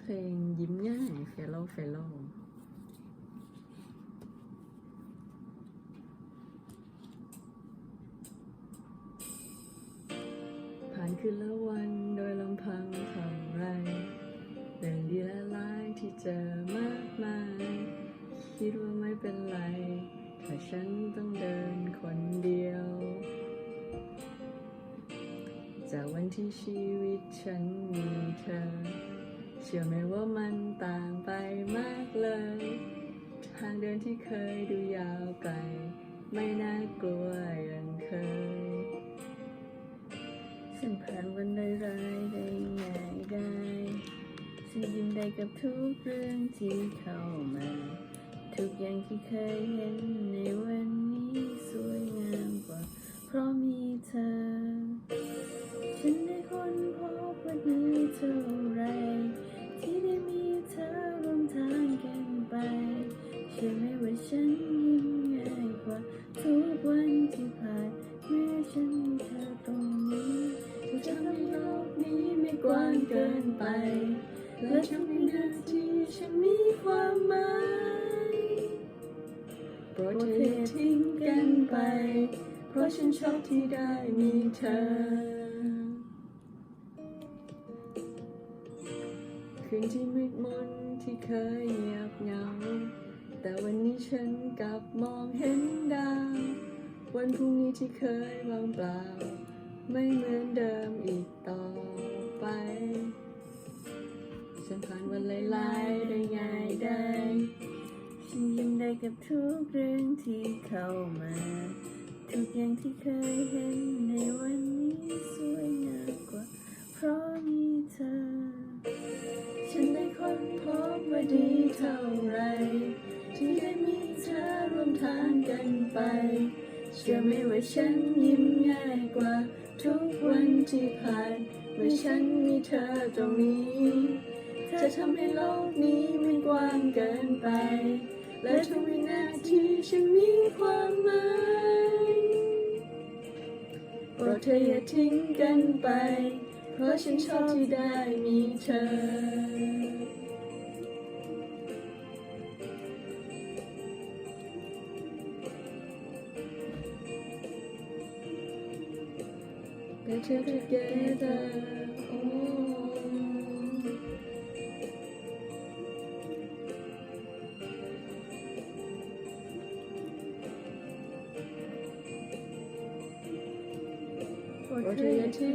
เพลงยิ้มง่าย Fellow Fellow ผ่านคืนละวันโดยลำพังทำไรเรื่องดีและร้ายที่เจอมากมาย คิดว่าไม่เป็นไร ถ้าฉันต้องเดินคนเดียว จากวันที่ชีวิตฉันมีเธอ เชื่อไหมว่ามันต่างไปมากเลย ทางเดินที่เคยดูยาวไกล ไม่น่ากลัวอย่างเคยฉันผ่านวันร้ายๆได้ง่ายได้ฉันยิ้มได้กับทุกเรื่องที่เข้ามา ทุกอย่างที่เคยเห็นในวันนี้สวยงามกว่า เพราะมีเธอ ฉันได้ค้นพบว่าดีเท่าไร เชื่อไหมว่าฉันยิ้มง่ายกว่าทุกวันที่ผ่านเมื่อฉันมีเธอตรงนี้ที่จะทำให้โลกนี้ไม่กว้างเกินไป และทำให้นาทีฉันมีความหมายโปรดเธอทิ้งกันไป เพราะฉันชอบที่ได้มีเธอ คืนที่มืดมน ฉันกลับมองเห็นดาว วันพรุ่งนี้ที่เคยว่างเปล่า ไม่เหมือนเดิมอีกต่อไป ฉันผ่านวันหลายๆได้ง่ายได้ฉันยิ้มได้กับทุกเรื่องที่เข้ามา ทุกอย่างที่เคยเห็นในวัน พบว่าดีเท่าไร ที่ได้มีเธอร่วมทางกันไป เชื่อไหมว่าฉันยิ้มง่ายกว่า ทุกวันที่ผ่านเมื่อฉันมีเธอตรงนี้จะทำให้โลกนี้ไม่กว้างเกินไป และทุกวินาทีฉันมีความหมายโปรดเธออย่าทิ้งกันไป เพราะฉันชอบที่ได้มีเธอ Better together. Oh. Oh. เพราะเธออย่าทิ้